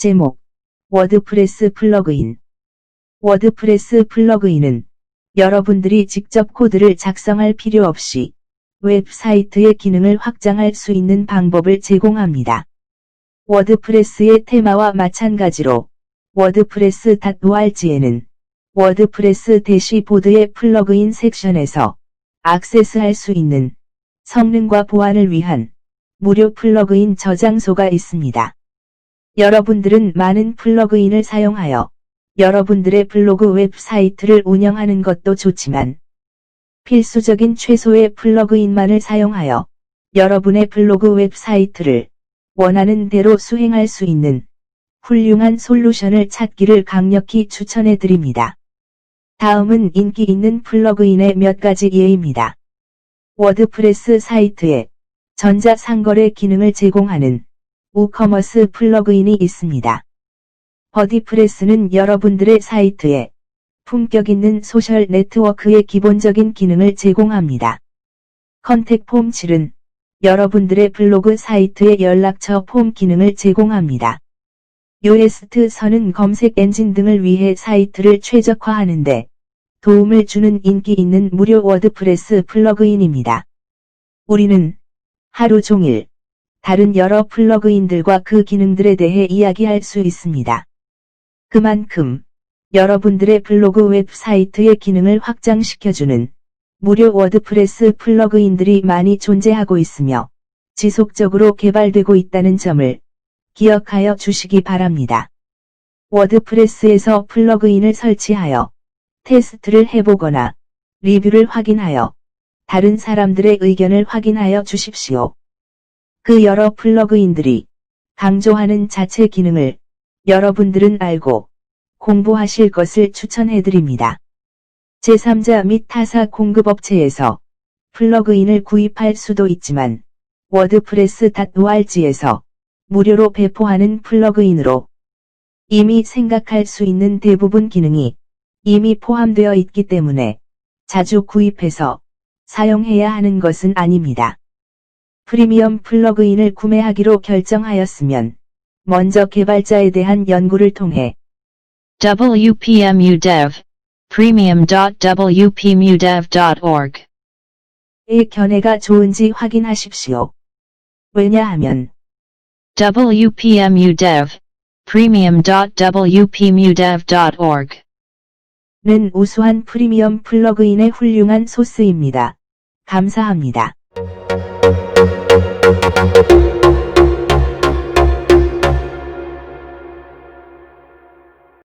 제목 워드프레스 플러그인 워드프레스 플러그인은 여러분들이 직접 코드를 작성할 필요 없이 웹사이트의 기능을 확장할 수 있는 방법을 제공합니다. 워드프레스의 테마와 마찬가지로 워드프레스.org에는 워드프레스 대시보드의 플러그인 섹션에서 악세스할 수 있는 성능과 보안을 위한 무료 플러그인 저장소가 있습니다. 여러분들은 많은 플러그인을 사용하여 여러분들의 블로그 웹사이트를 운영하는 것도 좋지만 필수적인 최소의 플러그인만을 사용하여 여러분의 블로그 웹사이트를 원하는 대로 수행할 수 있는 훌륭한 솔루션을 찾기를 강력히 추천해 드립니다. 다음은 인기 있는 플러그인의 몇 가지 예입니다. 워드프레스 사이트에 전자상거래 기능을 제공하는 우커머스 플러그인이 있습니다. 버디프레스는 여러분들의 사이트에 품격 있는 소셜 네트워크의 기본적인 기능을 제공합니다. 컨택 폼 7은 여러분들의 블로그 사이트의 연락처 폼 기능을 제공합니다. 요에스트 선은 검색 엔진 등을 위해 사이트를 최적화하는데 도움을 주는 인기 있는 무료 워드프레스 플러그인입니다. 우리는 하루 종일 다른 여러 플러그인들과 그 기능들에 대해 이야기할 수 있습니다. 그만큼 여러분들의 블로그 웹사이트의 기능을 확장시켜주는 무료 워드프레스 플러그인들이 많이 존재하고 있으며 지속적으로 개발되고 있다는 점을 기억하여 주시기 바랍니다. 워드프레스에서 플러그인을 설치하여 테스트를 해보거나 리뷰를 확인하여 다른 사람들의 의견을 확인하여 주십시오. 그 여러 플러그인들이 강조하는 자체 기능을 여러분들은 알고 공부하실 것을 추천해드립니다. 제3자 및 타사 공급업체에서 플러그인을 구입할 수도 있지만 워드프레스.org에서 무료로 배포하는 플러그인으로 이미 생각할 수 있는 대부분 기능이 이미 포함되어 있기 때문에 자주 구입해서 사용해야 하는 것은 아닙니다. 프리미엄 플러그인을 구매하기로 결정하였으면 먼저 개발자에 대한 연구를 통해 WPMUDev premium.wpmudev.org 의 견해가 좋은지 확인하십시오. 왜냐하면 WPMUDev premium.wpmudev.org 는 우수한 프리미엄 플러그인의 훌륭한 소스입니다. 감사합니다. Thank you.